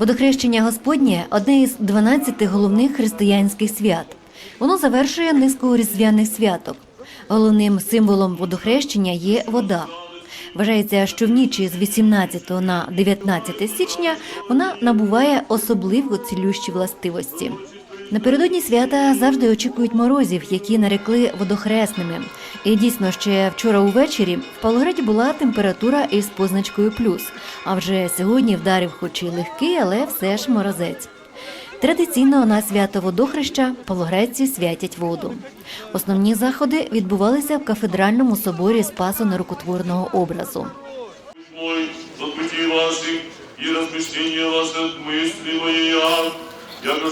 Водохрещення Господнє одне із 12 головних християнських свят. Воно завершує низку різдвяних святок. Головним символом водохрещення є вода. Вважається, що в ніч з 18 на 19 січня вона набуває особливо цілющі властивості. Напередодні свята завжди очікують морозів, які нарекли водохресними. І дійсно, ще вчора увечері в Павлограді була температура із позначкою плюс. А вже сьогодні вдарив, хоч і легкий, але все ж морозець. Традиційно на свято водохреща павлограйці святять воду. Основні заходи відбувалися в кафедральному соборі Спасу нерукотворного образу.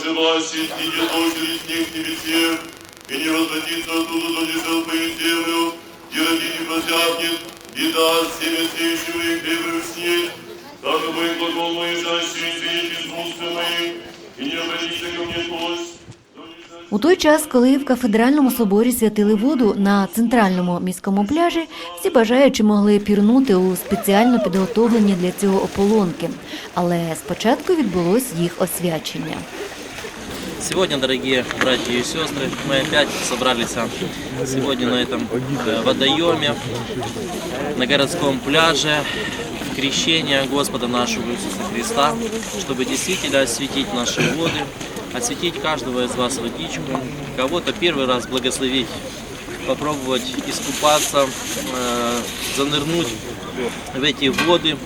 Яко желающий снеги очередь снег небесе, и не возвратится оттуда, то не в землю, и родить не и даст семя сеющего и хлебы снег, так и мой глагол мой жащий, сидеть из уст моих, и не обратится ко мне кость, У той час, коли в кафедральному соборі святили воду на центральному міському пляжі, всі бажаючі могли пірнути у спеціально підготовлені для цього ополонки. Але спочатку відбулось їх освячення. Сегодня, дорогие братья и сестры, мы опять собрались а, сегодня на этом э, водоеме, на городском пляже, крещение Господа нашего Иисуса Христа, чтобы действительно осветить наши воды, осветить каждого из вас водичку, кого-то первый раз благословить, попробовать искупаться, э, занырнуть в эти воды,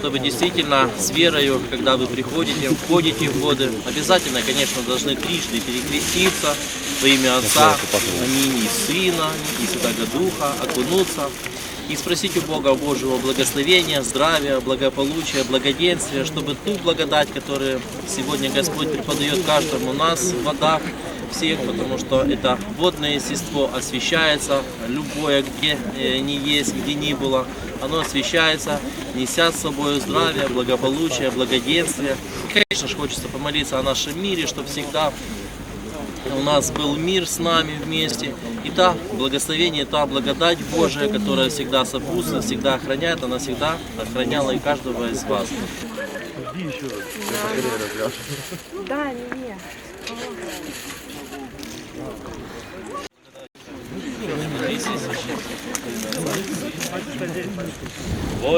чтобы действительно с верою, когда вы приходите, входите в воды, обязательно, конечно, должны трижды перекреститься во имя Отца, Аминь, и Сына, и Святого Духа, окунуться и спросить у Бога Божьего благословения, здравия, благополучия, благоденствия, чтобы ту благодать, которую сегодня Господь преподает каждому нас в водах, всех, потому что это водное естество освещается, любое, где э, не есть, где не было, оно освещается, неся с собой здравие, благополучие, благоденствие. И, конечно же, хочется помолиться о нашем мире, чтобы всегда у нас был мир с нами вместе. И та благословение, та благодать Божия, которая всегда сопутствует, всегда охраняет, она всегда охраняла и каждого из вас. Да, не, не.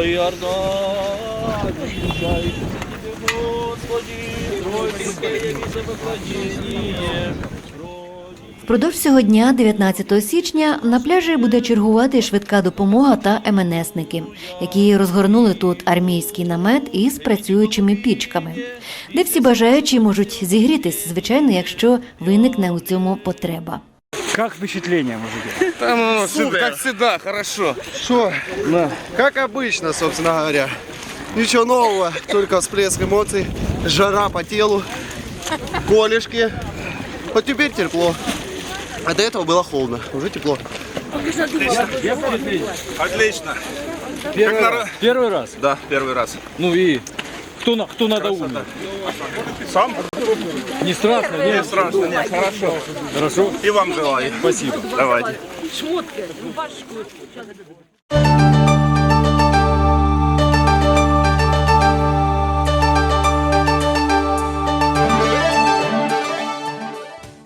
Иордан, приезжай к тебе, Тройское явится поклонение. Впродовж цього дня, 19 січня, на пляжі буде чергувати швидка допомога та МНСники, які розгорнули тут армійський намет із працюючими пічками, де всі бажаючі можуть зігрітись, звичайно, якщо виникне у цьому потреба. Как впечатление, мужики? Там, ну, всегда- как всегда, хорошо. Что? Как обычно, собственно говоря. Ничего нового, только всплеск эмоций, жара по телу, колешки. Вот теперь тепло. А до этого было холодно, уже тепло. Отлично. Первый, на раз. Первый раз? Да, первый раз. Ну и кто, на, кто надоумил? Сам? Не страшно? Не страшно, нет, хорошо. Хорошо? И вам желаю. Спасибо. Давайте. Шмотки, рубашку.